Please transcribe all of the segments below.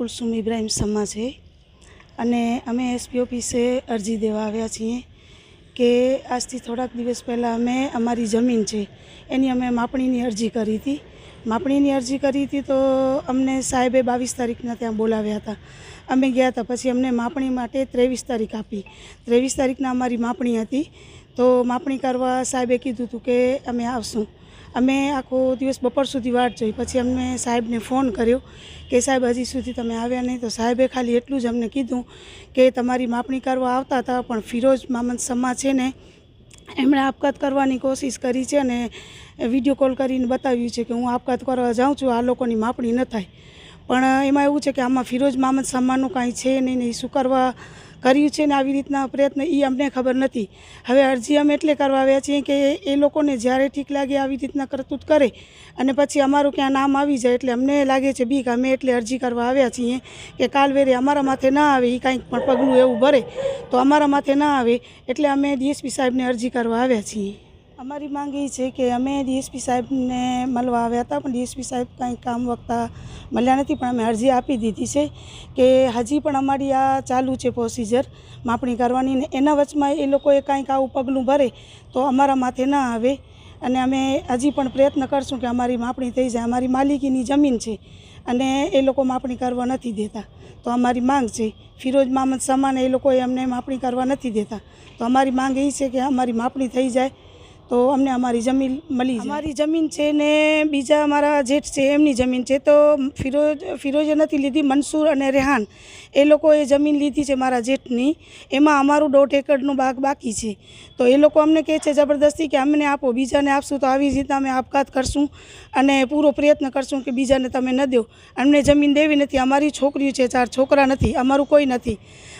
કુલસુમ ઇબ્રાહિમ સમા છે અને અમે એસપી ઓફિસે અરજી દેવા આવ્યા છીએ કે આજથી થોડાક દિવસ પહેલાં અમે અમારી જમીન છે, એની અમે માપણીની અરજી કરી હતી. માપણીની અરજી કરી હતી તો અમને સાહેબે બાવીસ તારીખના ત્યાં બોલાવ્યા હતા. અમે ગયા હતા, પછી અમને માપણી માટે ત્રેવીસ તારીખ આપી. ત્રેવીસ તારીખના અમારી માપણી હતી. તો માપણી કરવા સાહેબે કીધું હતું કે અમે આવશું. અમે આખો દિવસ બપોર સુધી વાટ જોઈ. પછી અમને સાહેબને ફોન કર્યો કે સાહેબ, હજી સુધી તમે આવ્યા નહીં. તો સાહેબે ખાલી એટલું જ અમને કીધું કે તમારી માપણી કરવા આવતા હતા, પણ ફિરોજ મામંદ સમા છે ને, એમણે આપઘાત કરવાની કોશિશ કરી છે અને વીડિયો કોલ કરીને બતાવ્યું છે કે હું આપઘાત કરવા જાઉં છું, આ લોકોની માપણી ન થાય. પણ એમાં એવું છે કે આમાં ફિરોજ મામદ સમાનનું કાંઈ છે નહીં નહીં શું કરવા કર્યું છે ને આવી રીતના પ્રયત્ન એ અમને ખબર નથી. હવે અરજી અમે એટલે કરવા આવ્યા છીએ કે એ લોકોને જ્યારે ઠીક લાગે આવી રીતના કરતૂત કરે અને પછી અમારું ક્યાં નામ આવી જાય એટલે અમને લાગે છે બીક. અમે એટલે અરજી કરવા આવ્યા છીએ કે કાલવેરે અમારા માથે ના આવે એ કાંઈક પણ પગલું એવું ભરે. તો અમારા માથે ના આવે એટલે અમે ડીએસપી સાહેબને અરજી કરવા આવ્યા છીએ. અમારી માંગ એ છે કે અમે ડીએસપી સાહેબને મળવા આવ્યા હતા, પણ ડીએસપી સાહેબ કાંઈ કામ વખતા મળ્યા નથી, પણ અમે અરજી આપી દીધી છે કે હજી પણ અમારી આ ચાલુ છે પ્રોસિજર માપણી કરવાની ને એના વચમાં એ લોકોએ કાંઈક આવું પગલું ભરે તો અમારા માથે ના આવે અને અમે હજી પણ પ્રયત્ન કરશું કે અમારી માપણી થઈ જાય, અમારી માલિકીની જમીન છે અને એ લોકો માપણી કરવા નથી દેતા. તો અમારી માંગ છે, ફિરોજ મામદ સમાન એ લોકોએ અમને માપણી કરવા નથી દેતા. તો અમારી માંગ એ છે કે અમારી માપણી થઈ જાય તો અમને અમારી જમીન મળી અમારી જમીન છે ને બીજા અમારા જેઠ છે, એમની જમીન છે. તો ફિરોજ, ફિરોજે નથી લીધી મનસૂર અને રેહાન. એ લોકોએ જમીન લીધી છે મારા જેઠની. એમાં અમારું દોઢ એકરનું બાગ બાકી છે. તો એ લોકો અમને કહે છે જબરદસ્તી કે અમને આપો, બીજાને આપશું તો આવી રીતના અમે આપઘાત કરશું અને પૂરો પ્રયત્ન કરશું કે બીજાને તમે ન દો. અમને જમીન દેવી નથી. અમારી છોકરીઓ છે, ચાર છોકરા નથી. અમારું કોઈ નથી.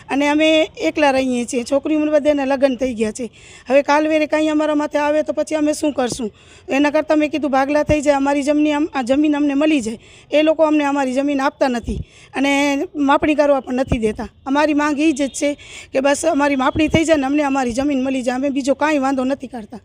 અને અમે એકલા રહીએ છીએ. છોકરીઓ બધાને લગ્ન થઈ ગયા છે. હવે કાલવેરે કાંઈ અમારા માથે આવે તો પછી અમે શું કરશું? એના કરતાં મેં કીધું, ભાગલા થઈ જાય, અમારી જમીન આ જમીન અમને મળી જાય. એ લોકો અમને અમારી જમીન આપતા નથી અને માપણી કરવા પણ નથી દેતા. અમારી માંગ એ જ છે કે બસ અમારી માપણી થઈ જાય ને અમને અમારી જમીન મળી જાય. અમે બીજો કાંઈ વાંધો નથી કરતા